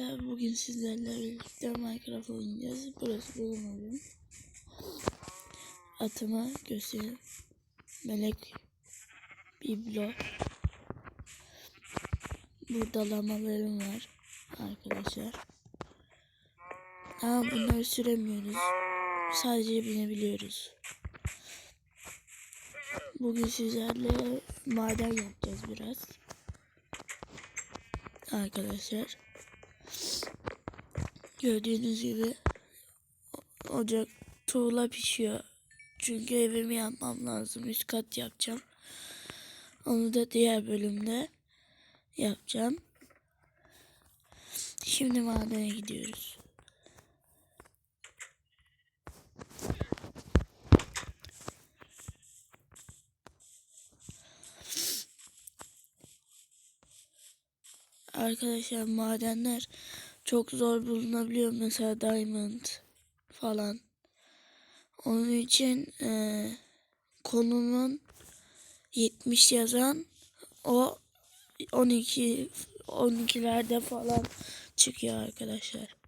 Bugün sizlerle birlikte Minecraft oynayacağız. Burası benim evim. Atıma göstereyim. Melek Biblo. Burada lamalarım var arkadaşlar. Ama bunları süremiyoruz. Sadece binebiliyoruz. Bugün sizlerle maden yapacağız biraz. Arkadaşlar. Gördüğünüz gibi ocak tuğla pişiyor. Çünkü evimi yapmam lazım. Üst kat yapacağım. Onu da diğer bölümde yapacağım. Şimdi madene gidiyoruz. Arkadaşlar madenler çok zor bulunabiliyor. Mesela diamond falan. Onun için e, konumun 70 yazan o 12 12'lerde falan çıkıyor arkadaşlar.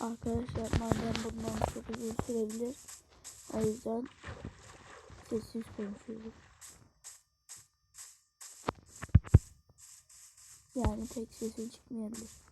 Arkadaşlar maden bundan çok uzun sürebilir. O yüzden sessiz konuşuyorum. Yani pek sesim çıkmayabilir.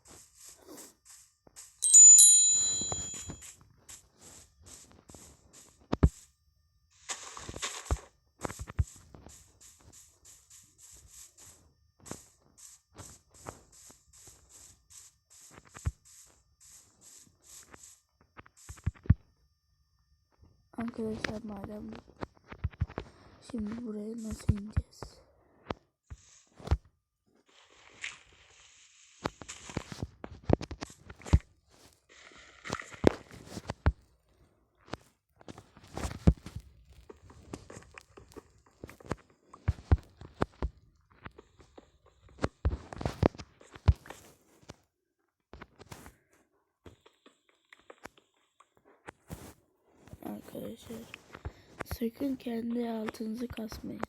Arkadaşlar madem şimdi buraya nasıl ineceğiz? Arkadaşlar sakın kendi altınızı kasmayın.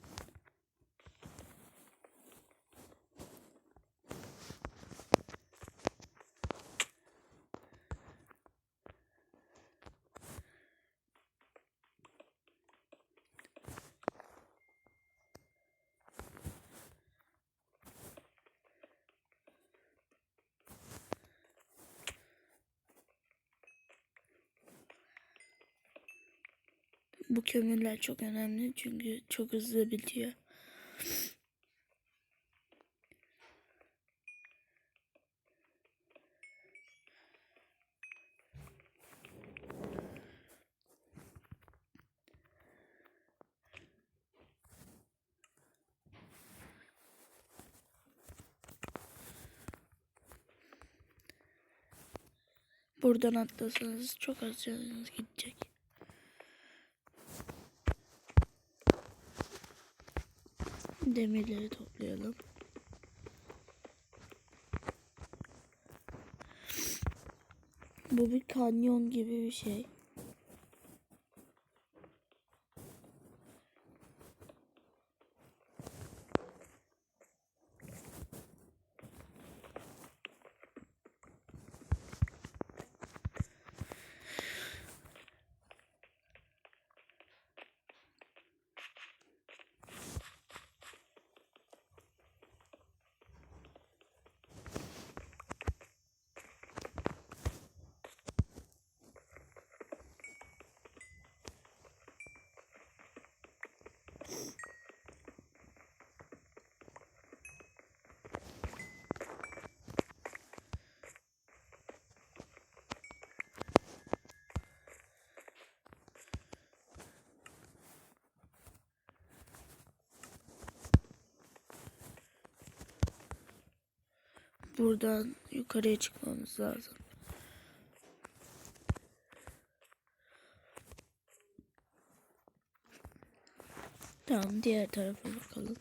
Bu kömürler çok önemli çünkü çok hızlı bitiyor. Buradan atlasanız çok az canınız gidecek. Demirleri toplayalım. Bu bir kanyon gibi bir şey. Buradan yukarıya çıkmamız lazım. Tamam diğer tarafa bakalım.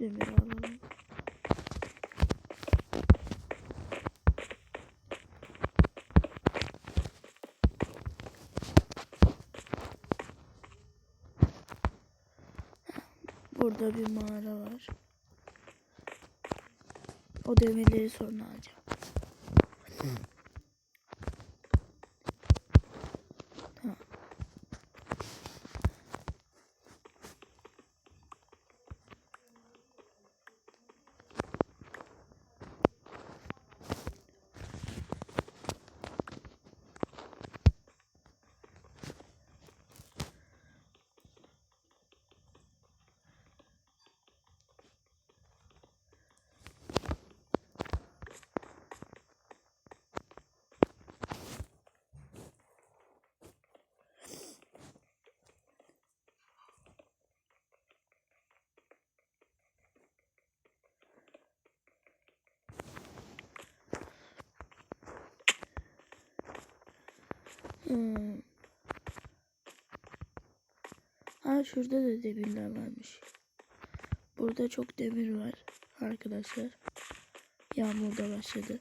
Demir alalım. Burada bir mağara var. O demirleri sonra alacağım. Hmm. Ha şurada da demirler varmış. Burada çok demir var arkadaşlar. Yağmur da başladı.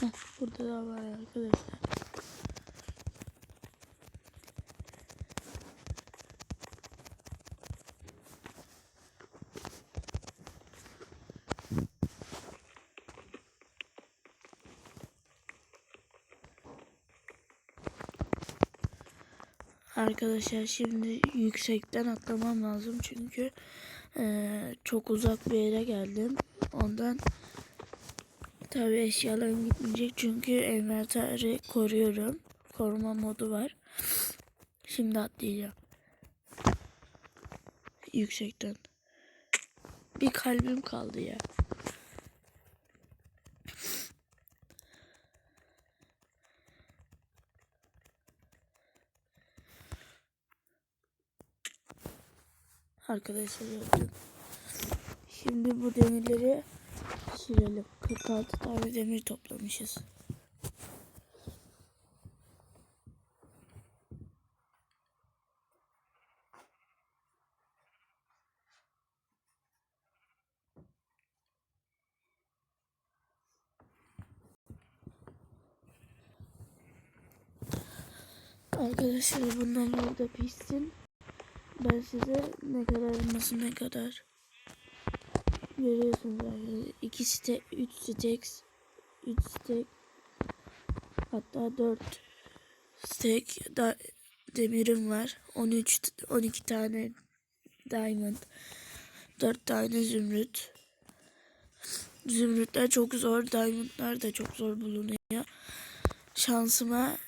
Heh, burada da var arkadaşlar. Arkadaşlar şimdi yüksekten atlamam lazım çünkü eee, çok uzak bir yere geldim. Ondan Tabii eşyalarım gitmeyecek çünkü envanteri koruyorum. Koruma modu var. Şimdi atlayacağım. Yüksekten. Bir kalbim kaldı ya. Arkadaşlar. Şimdi bu demirleri pişirelim. 46 tane demir toplamışız. Arkadaşlar bunlar burada pişsin. Ben size ne kadar nasıl ne kadar görüyorsunuz arkadaşlar. 2 stek, 3 stek, 3 stek hatta 4 stek da demirim var. 13 12 tane diamond, 4 tane zümrüt. Zümrütler çok zor, diamondlar da çok zor bulunuyor. Şansıma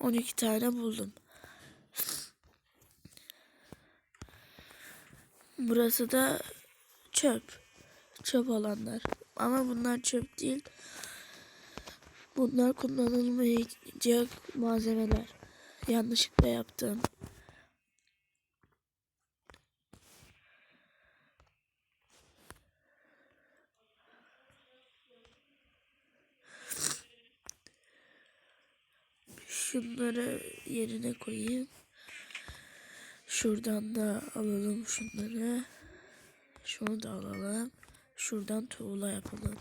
12 tane buldum. Burası da çöp. Çöp alanlar. Ama bunlar çöp değil. Bunlar kullanılmayacak malzemeler. Yanlışlıkla yaptım. Şunları yerine koyayım. Şuradan da alalım şunları. Şunu da alalım. Şuradan tuğla yapalım.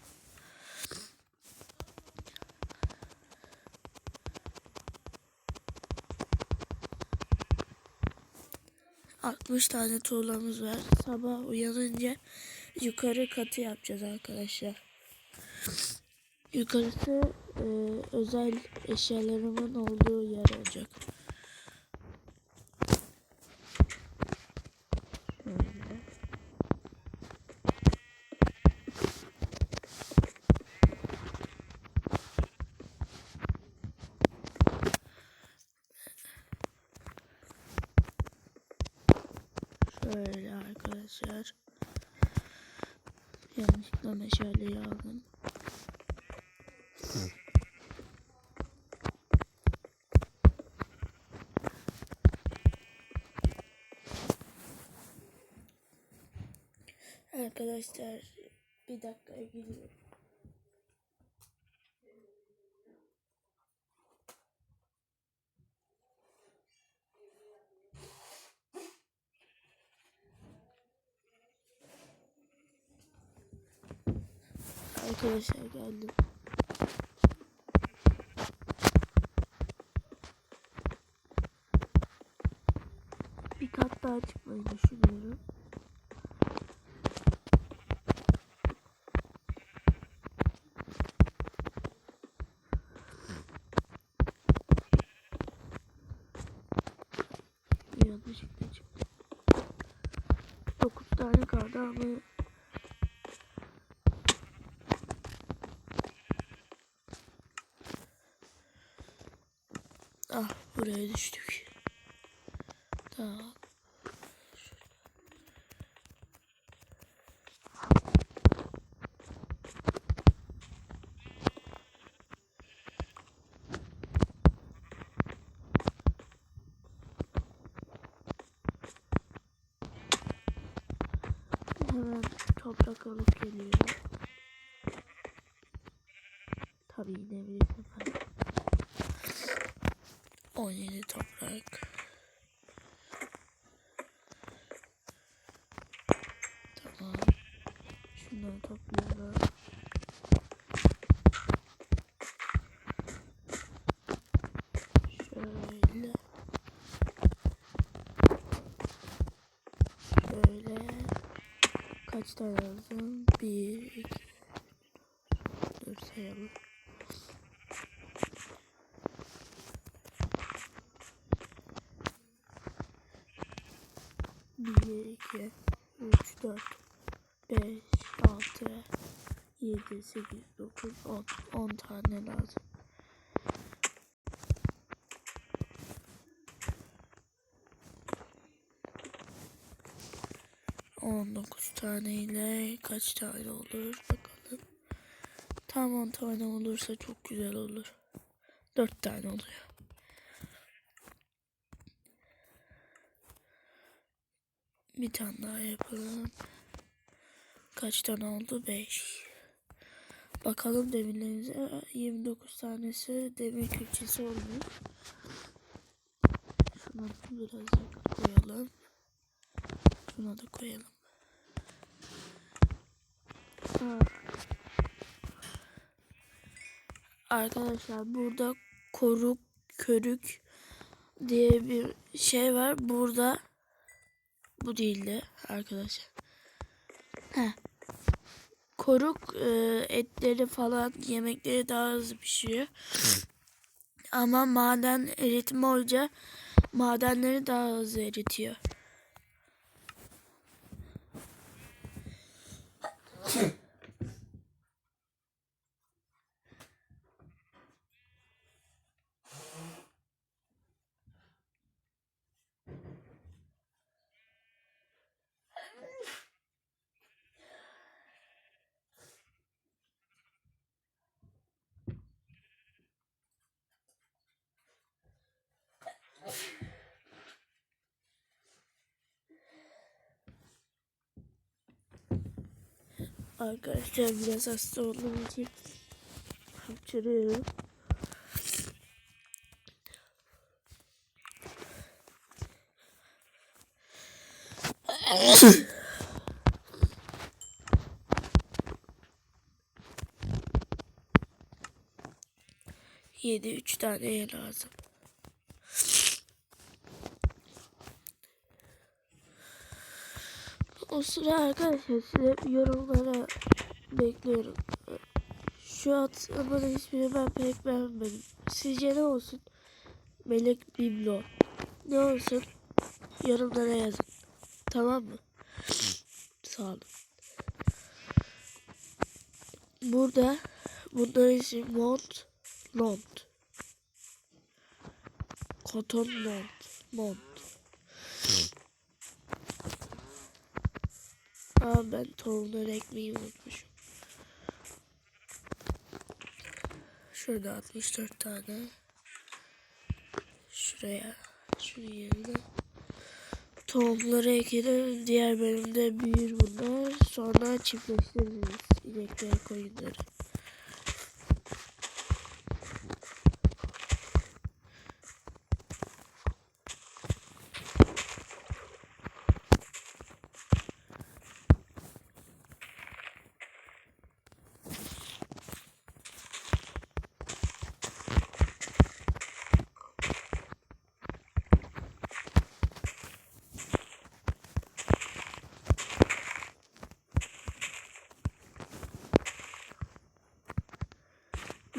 Altmış tane tuğlamız var. Sabah uyanınca yukarı katı yapacağız arkadaşlar. Yukarısı e, özel eşyalarımın olduğu yer olacak. Şöyle. Şöyle arkadaşlar. Yanlışlıkla meşaleyi aldım. Arkadaşlar bir dakika gidiyorum. Arkadaşlar geldim. Bir kat daha çıkmayı düşünüyorum. Yanlışlıkla çıktı. 9 tane kaldı ama buraya düştük. Tamam. Hemen toprak alıp geliyorum. Tabii bir sefer. 17 toprak. Tamam. Şunları toplayalım. Şöyle. Şöyle. Kaç tane lazım? Bir, iki, dur sayalım. 7, 8, 9, 10. 10 tane lazım. On dokuz tane ile kaç tane olur bakalım. Tam on tane olursa çok güzel olur. Dört tane oluyor. Bir tane daha yapalım. Kaç tane oldu? 5. Bakalım demirlerimize. 29 tanesi demir külçesi olmuş. Şuna biraz koyalım. Şuna da koyalım. Ha. Arkadaşlar burada koruk körük diye bir şey var. Burada bu değildi arkadaşlar. He. Koruk e, etleri falan yemekleri daha hızlı pişiyor. Ama maden eritme olunca madenleri daha hızlı eritiyor. Arkadaşlar biraz hasta olduğum için hapşırıyorum. Yedi üç tane lazım. O sıra arkadaşlar size yorumlara bekliyorum. Şu atlamanın ismini ben pek beğenmedim. Sizce ne olsun? Melek Biblo. Ne olsun? Yorumlara yazın. Tamam mı? Sağ olun. Burada bunların ismi Mont Lont. Cotton Mont. Mont. Aa ben tohumları ekmeği unutmuşum. Şurada 64 tane. Şuraya. Şunun yerine. Tohumları ekelim. Diğer bölümde büyür bunlar. Sonra çiftleştiririz. İnekleri koyunları.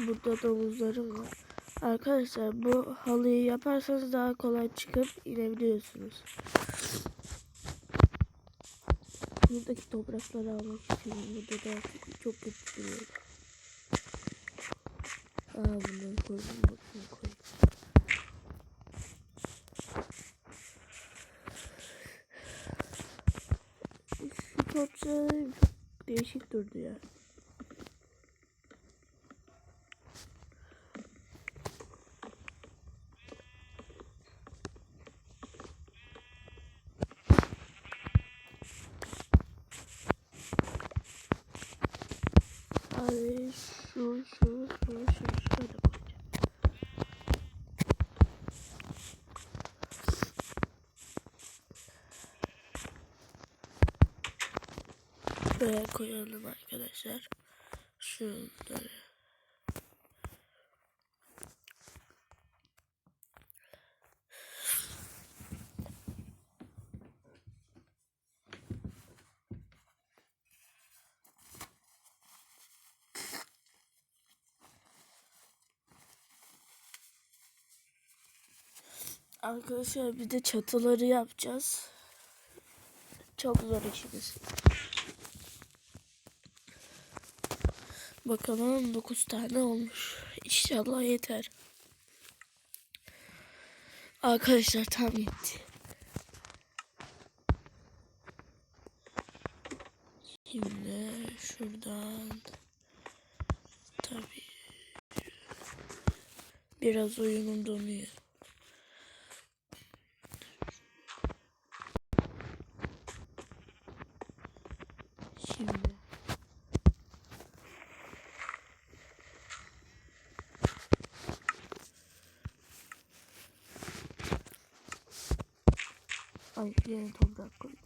Burada domuzlarım var. Arkadaşlar bu halıyı yaparsanız daha kolay çıkıp inebiliyorsunuz. Buradaki toprakları almak istiyorum. Burada da çok kötü duruyor. Aa bunları koydum. Bakın koydum. Şu çok değişik durdu ya. Abi şu şu şu şu şöyle koyacağım. Böyle koyalım arkadaşlar. Şunları. Arkadaşlar bir de çatıları yapacağız. Çok zor işimiz. Bakalım 9 tane olmuş. İnşallah yeter. Arkadaşlar tam yetti. Şimdi şuradan tabii biraz oyunum donuyor. Şimdi Ay yeni toprak koydum.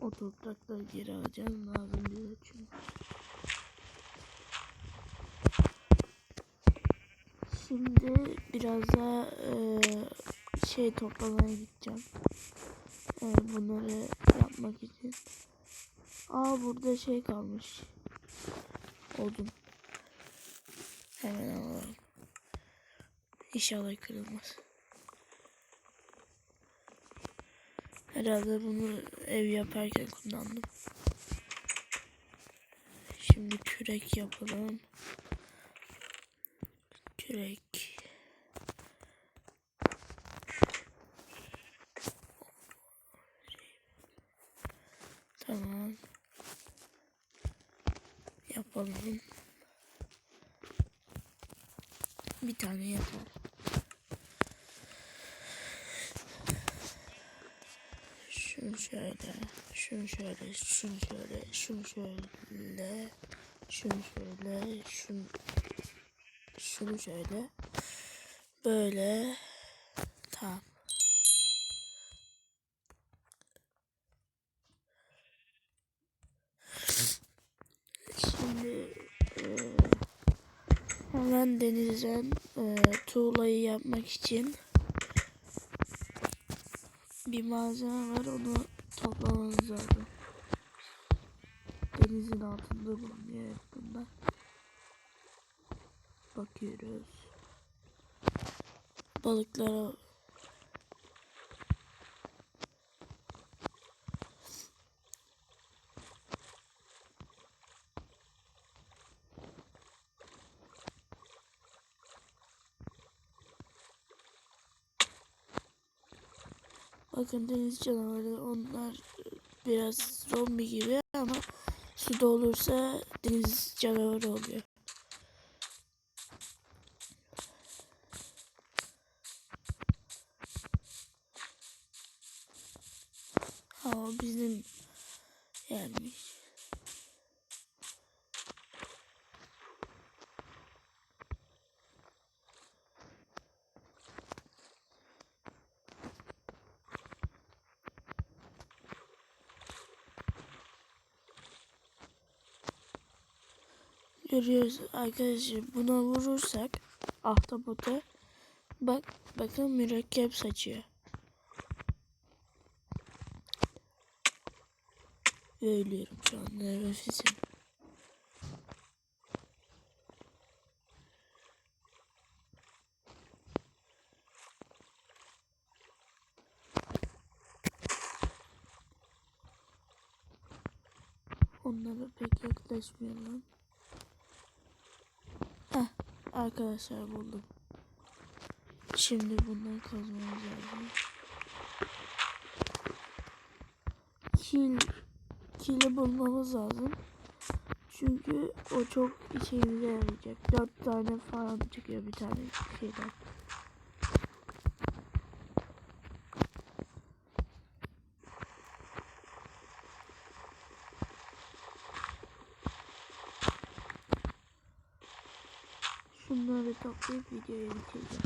O toprakları geri alacağım lazım bize çünkü. Şimdi biraz daha e, şey toplamaya gideceğim. E, bunları yapmak için. Aa burada şey kalmış. Odun. Hemen alalım. İnşallah kırılmaz. Herhalde bunu ev yaparken kullandım. Şimdi kürek yapalım. Kürek. Tamam. Yapalım. Bir tane yapalım. Şunu şöyle, şunu şöyle, şunu şöyle, şunu şöyle, şunu şöyle, şunu şunu şöyle. Böyle. Tamam. Şimdi Hemen denizden e, tuğlayı yapmak için bir malzeme var onu toplamamız lazım. Denizin altında bulunuyor hep bunlar. Bakıyoruz. Balıklara Bakın deniz canavarı onlar biraz zombi gibi ama suda olursa deniz canavarı oluyor. Ha o bizim yani görüyoruz arkadaşlar buna vurursak ahtapota bak bakın mürekkep saçıyor. Ve ölüyorum şu anda nefesim. Onlara pek yaklaşmayalım. Arkadaşlar buldum. Şimdi bundan kazmamız lazım. Kil, kili bulmamız lazım. Çünkü o çok işimize yarayacak. Dört tane falan çıkıyor bir tane şeyden. Şunları toplayıp videoya bitireceğim.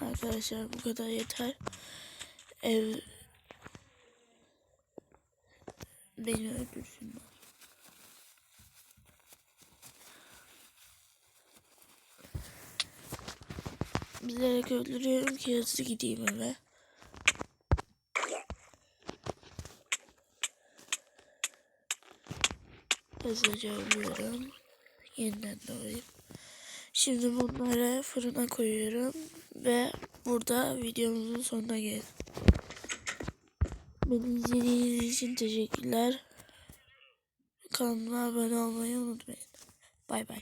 Arkadaşlar bu kadar yeter. Ev beni öldürsünler. Bilerek öldürüyorum ki hızlı gideyim eve. Hızlıca ölüyorum. Yeniden doğayım. Şimdi bunları fırına koyuyorum ve burada videomuzun sonuna geldik. Beni izlediğiniz için teşekkürler. Kanalıma abone olmayı unutmayın. Bay bay.